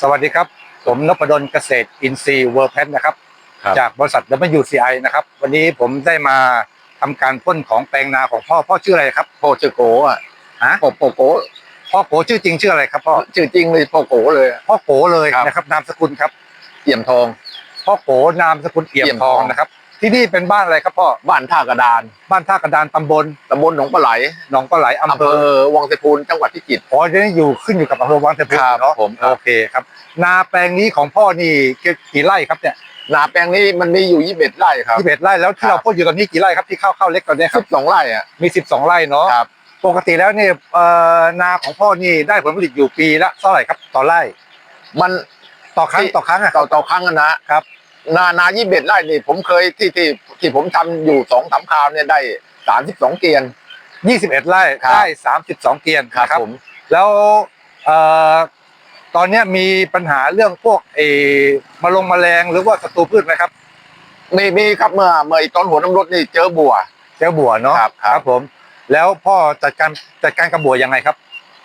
สวัสดีครับ ผมนพดลเกษตรอินทรีย์เวิร์แพนนะครับ ครับ จากบริษัท WCI นะครับ วันนี้ผมได้มาทำการพ่นของแปลงนาของพ่อ พ่อชื่ออะไรครับพ่อชื่อโกอะฮะพ่อพ่อโกพ่อโกชื่อจริงชื่ออะไรครับพ่อชื่อจริงเลยพ่อโกเลยอะ พ่อโกเลยครับ นะครับ นามสกุลครับ เอี่ยมทอง พ่อโกนามสกุลเอี่ยเอี่มยมทองทองนะครับ ที่นี่เป็นบ้านอะไรครับพ่อ บ้านท่ากระดาน บ้านท่ากระดานตำบลตำบลหนองปลาไหลหนองปลาไหลอำอำเภเภออวังเสพูนจังหวัดพิจิตรอ๋อจะอยู่ขึ้นอยู่กับอำเภอวังตะพุครับเนาะผมครับโอเคครับ นาแปลงนี้ของพ่อนี่กี่กี่ไร่ครับเนี่ยนาแปลงนี้มันมีอยู่ยี่สิบเอ็ดไร่ครับที่เบ็ดไร่แล้วที่ครับเราพ่นอยู่ตอนนี้กี่ไร่ครับที่เข้าเข้าเล็กตอนนี้คสิรับบสองไร่อะมี12ไร่เนาะครับปกติแล้วเนี่ยเอ่อนาของพ่อนี่ได้ผลผลิตอยู่ปีละเท่าไหร่ครับต่อไร่ มันต่อครั้งที่ต่อครั้งอะต่อต่อครั้งอะนะครับ นานายี่สิบเอ็ดไร่นี่ผมเคยที่ที่ที่ผมทำอยู่สองสามคราวเนี่ยได้สามสิบสองเกียน21ไร่ครับได้32เกียนนะผม แล้วเอ่อตอนเนี้ยมีปัญหาเรื่องพวกเออมาลงแมลงหรือว่าศัตรูพืชไหมครับ มีมีครับเมื่อเมื่อไอ้ตอนหัวน้ำรถนี่เจอบัว เจ้าบัวเนาะครับครับผม แล้วพ่อจัดการจัดการกับบัวยังไงครับ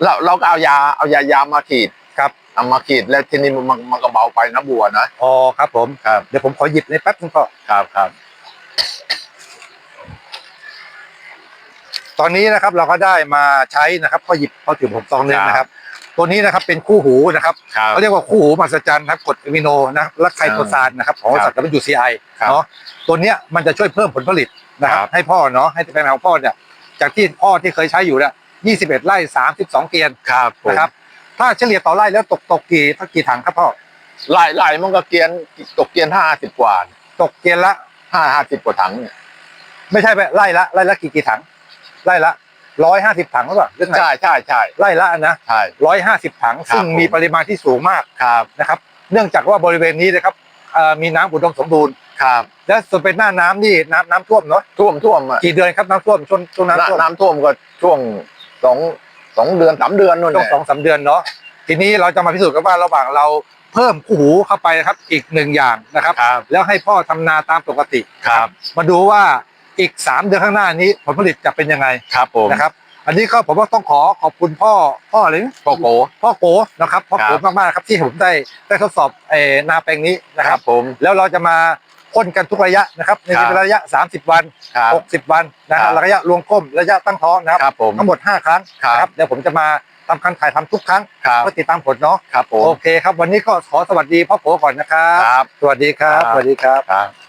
เราเราก็เอายาเอายายามาฉีดครับ เอามาฉีดแล้วทีนี้มันมันมันก็เบาไปนะบัวนะอ๋อครับผม ครับเดี๋ยวผมขอหยิบในแป๊บนึงพ่อครับครับ ตอนนี้นะครับเราก็ได้มาใช้นะครับพ่อหยิบพ่อถือผมซองนึงครับนะครับ ตัวนี้นะครับเป็นคู่หูนะครับครับเขาเรียกว่าคู่หูมหัศจรรย์นะครับกรดอะมิโนนะครับและไคโตซานนะครับของบริษัท WCI ครับเนาะตัวเนี้ยมันจะช่วยเพิ่มผลผลิตนะครับ ครับ ให้พ่อเนาะให้แปลงของพ่อเนี่ยจากที่พ่อที่เคยใช้อยู่เนี่ย21 ไร่ 32 เกียนครับผม นะครับ ถ้าเฉลี่ยต่อไร่แล้วตกตกกี่สักกี่ถังครับพ่อไล่ไล่มันก็เกียนตกเกียนห้าสิบกว่าตกเกียนละห้าห้าสิบกว่าถังเนี่ยไม่ใช่ไปไร่ละไร่ละกี่กี่ถังไร่ละร้อยห้าสิบถังหรือเปล่าเรื่องไหนใช่ใช่ใช่ไร่ละนะใช่ร้อยห้าสิบถังครับซึ่งมีผมปริมาณที่สูงมากครับนะครับ เนื่องจากว่าบริเวณนี้นะครับเอ่อมีน้ำอุดมสมบูรณ์ครับ และส่วนเป็นหน้าน้ำนี่น้ำน้ำท่วมเนาะท่วมท่วมอะกี่เดือนครับน้ำท่วมช่วงช่วงน้ำท่วมน้ำท่วมก็ช่วงสอง สองเดือนสามเดือนนู่นช่วงแหละสองสามเดือนเนาะทีนี้เราจะมาพิสูจน์กันว่าระหว่างเราเพิ่มคู่หูเข้าไปนะครับ อีกหนึ่งอย่างนะครับครับแล้วให้พ่อทำนาตามปกติครับ มาดูว่าอีกสามเดือนข้างหน้านี้ผลผลิตจะเป็นยังไงครับผมนะครับ อันนี้ก็ผมว่าต้องขอขอบคุณพ่อพ่ออะไรนะพ่อโกพ่อโกนะครับพ่อโกครับมากๆครับที่ผมได้ได้ทดสอบเอ่อนาแปลงนี้นะคครัรับบผมแล้วเราจะมา พ่นกันทุกระยะนะครับในครับระยะ 30 วัน ครับ60 วันนะคครัรับบระยะรวมก้มระยะตั้งท้องนะครับครับผมทั้งหมด 5 ครั้งครับ นะเดี๋ยวผมจะมาทำการถ่ายทำทุกครั้งครับเพื่อติดตามผลเนาะครับผมโอเคครับ วันนี้ก็ขอสวัสดีพ่อโกก่อนนะครับ ครับ สวัสดีครับ ครับ สวัสดีครับ ครับ